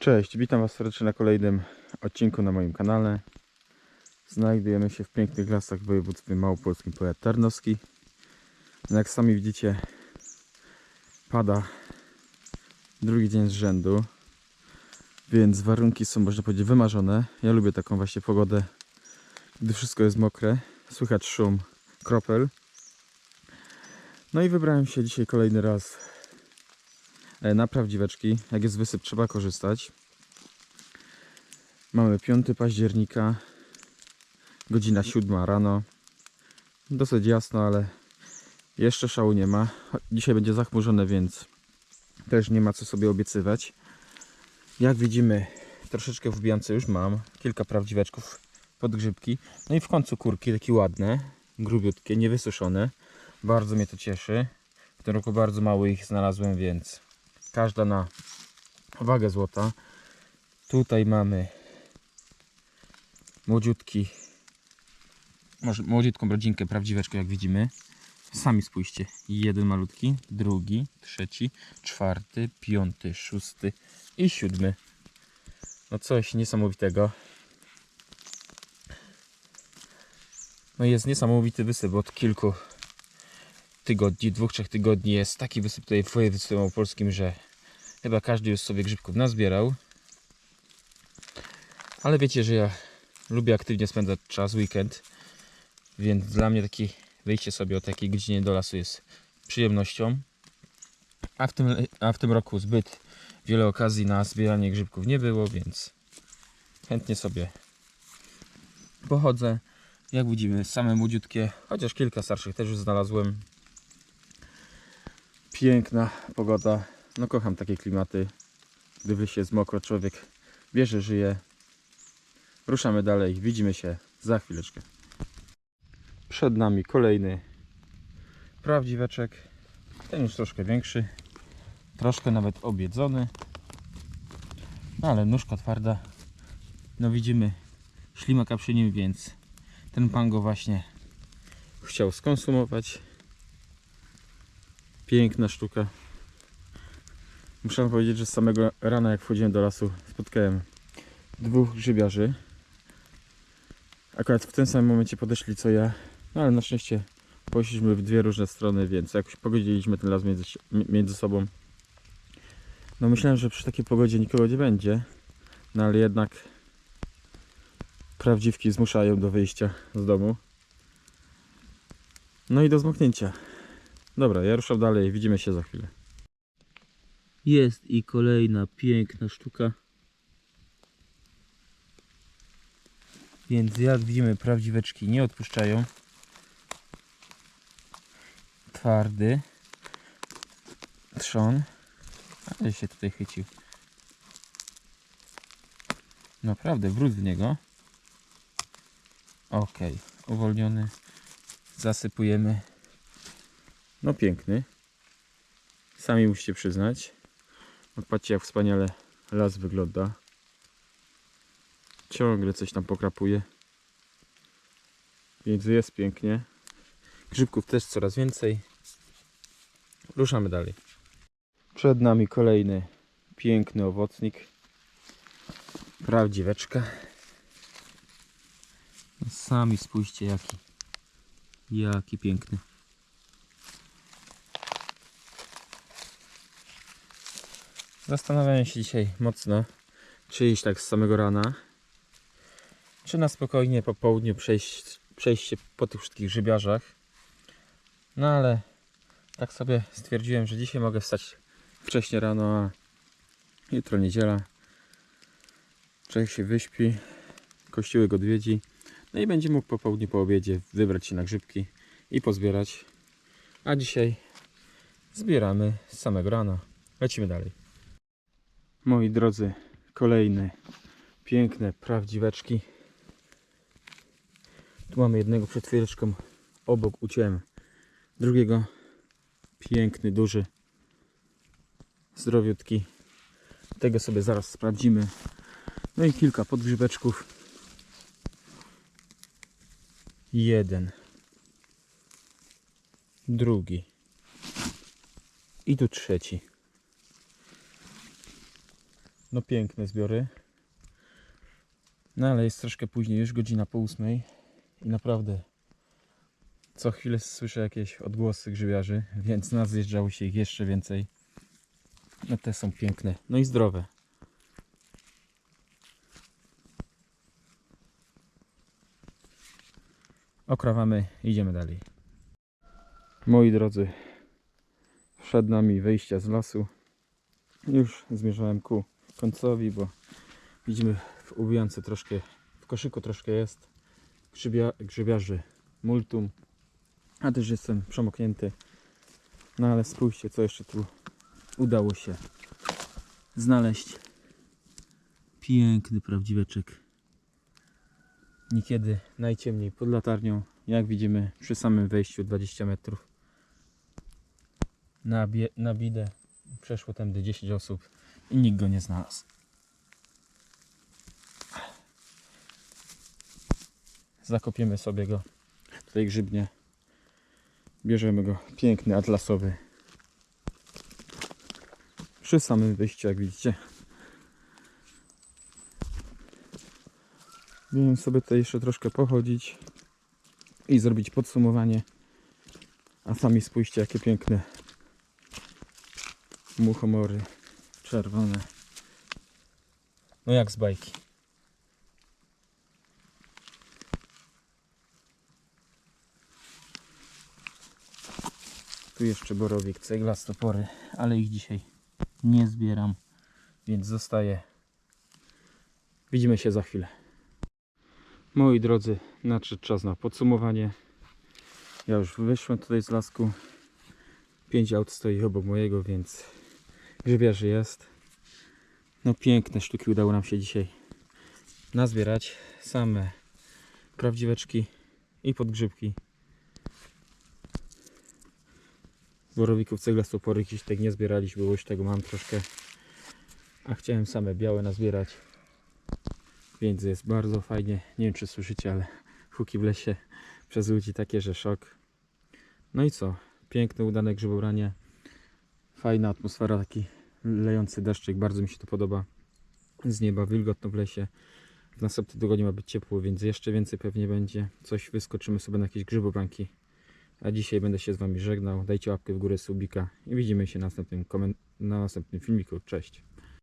Cześć, witam Was serdecznie na kolejnym odcinku na moim kanale. Znajdujemy się w pięknych lasach w województwie małopolskim powiat Tarnowski. No Jak sami widzicie, pada drugi dzień z rzędu, więc warunki są, można powiedzieć, wymarzone. Ja lubię taką właśnie pogodę, gdy wszystko jest mokre, słychać szum kropel. No i wybrałem się dzisiaj kolejny raz na prawdziweczki. Jak jest wysyp, trzeba korzystać. Mamy 5 października, godzina 7 rano. Dosyć jasno, ale jeszcze szału nie ma. Dzisiaj będzie zachmurzone, więc też nie ma co sobie obiecywać. Jak widzimy, troszeczkę w bijance już mam. Kilka prawdziweczków podgrzybki. No i w końcu kurki, takie ładne, grubiutkie, niewysuszone. Bardzo mnie to cieszy. W tym roku bardzo mało ich znalazłem, więc każda na wagę złota. Tutaj mamy młodziutki, może młodziutką rodzinkę, prawdziweczkę jak widzimy. Sami spójrzcie. Jeden malutki, drugi, trzeci, czwarty, piąty, szósty i siódmy. No coś niesamowitego. No jest niesamowity wysyp od kilku tygodni, dwóch, trzech tygodni jest taki wysyp tutaj w województwie małopolskim, że chyba każdy już sobie grzybków nazbierał. Ale wiecie, że ja lubię aktywnie spędzać czas, weekend, więc dla mnie takie wyjście sobie o takiej godzinie do lasu jest przyjemnością. A w tym, a w tym roku zbyt wiele okazji na zbieranie grzybków nie było, więc chętnie sobie pochodzę. Jak widzimy, same młodziutkie, chociaż kilka starszych też już znalazłem. Piękna pogoda. No kocham takie klimaty. Gdy w lesie jest mokro, człowiek wie, że żyje. Ruszamy dalej. Widzimy się za chwileczkę. Przed nami kolejny prawdziweczek. Ten już troszkę większy. Troszkę nawet obiedzony. No ale nóżka twarda. No widzimy ślimaka przy nim, więc ten pan go właśnie chciał skonsumować. Piękna sztuka. Muszę powiedzieć, że z samego rana jak wchodziłem do lasu spotkałem dwóch grzybiarzy. Akurat w tym samym momencie podeszli co ja, no ale na szczęście poszliśmy w dwie różne strony, więc jakoś pogodziliśmy ten las między, między sobą. No myślałem, że przy takiej pogodzie nikogo nie będzie, no ale jednak prawdziwki zmuszają do wyjścia z domu. No i do zmoknięcia. Dobra, ja ruszam dalej, widzimy się za chwilę. Jest i kolejna piękna sztuka. Więc jak widzimy, prawdziweczki nie odpuszczają. Twardy. Trzon. Ale się tutaj chycił. Naprawdę, wrót w niego. Ok, uwolniony. Zasypujemy. No piękny. Sami musicie przyznać. No patrzcie jak wspaniale las wygląda. Ciągle coś tam pokrapuje. Więc jest pięknie. Grzybków też coraz więcej. Ruszamy dalej. Przed nami kolejny piękny owocnik. Prawdziweczka. Sami spójrzcie jaki. Jaki piękny. Zastanawiałem się dzisiaj mocno, czy iść tak z samego rana, czy na spokojnie po południu przejść, przejść się po tych wszystkich grzybiarzach. No ale tak sobie stwierdziłem, że dzisiaj mogę wstać wcześnie rano, a jutro niedziela. Człowiek się wyśpi, kościółek odwiedzi. No i będzie mógł po południu, po obiedzie wybrać się na grzybki i pozbierać. A dzisiaj zbieramy z samego rana. Lecimy dalej. Moi drodzy, kolejne piękne prawdziweczki. Tu mamy jednego przed chwileczką obok uciąłem drugiego. Piękny, duży, zdrowiutki. Tego sobie zaraz sprawdzimy. No i kilka podgrzybeczków. Jeden. Drugi. I tu trzeci. No piękne zbiory. No ale jest troszkę później, już godzina po ósmej i naprawdę co chwilę słyszę jakieś odgłosy grzybiarzy, więc nas zjeżdżało się ich jeszcze więcej. No te są piękne, no i zdrowe. Okrawamy, idziemy dalej. Moi drodzy, przed nami wyjście z lasu. Już zmierzałem ku końcowi, bo widzimy w ubijance troszkę, w koszyku troszkę jest grzybia, grzybiarzy multum, a też jestem przemoknięty. No ale spójrzcie, co jeszcze tu udało się znaleźć. Piękny prawdziweczek. Niekiedy najciemniej pod latarnią, jak widzimy przy samym wejściu 20 metrów. Na, na bidę przeszło tędy 10 osób i nikt go nie znalazł. Zakopiemy sobie go tutaj grzybnie. Bierzemy go. Piękny, atlasowy. Przy samym wyjściu, jak widzicie. Miałem sobie tutaj jeszcze troszkę pochodzić i zrobić podsumowanie. A sami spójrzcie, jakie piękne muchomory czerwone. No jak z bajki. Tu jeszcze borowik, ceglastopory, ale ich dzisiaj nie zbieram, więc zostaje. Widzimy się za chwilę. Moi drodzy, nadszedł czas na podsumowanie. Ja już wyszłem tutaj z lasku. Pięć aut stoi obok mojego, więc grzybiarzy jest. No piękne sztuki udało nam się dzisiaj nazbierać. Same prawdziweczki i podgrzybki. Borowików ceglastopory jakiś tak nie zbieraliśmy, bo już tego mam troszkę. A chciałem same białe nazbierać. Więc jest bardzo fajnie. Nie wiem czy słyszycie, ale huki w lesie przez ludzi takie, że szok. No i co? Piękne, udane grzybobranie. Fajna atmosfera, taki lejący deszczyk. Bardzo mi się to podoba. Z nieba wilgotno w lesie. W następnym tygodniu ma być ciepło, więc jeszcze więcej pewnie będzie. Coś wyskoczymy sobie na jakieś grzybobranki. A dzisiaj będę się z Wami żegnał. Dajcie łapkę w górę, subika i widzimy się na następnym, na następnym filmiku. Cześć!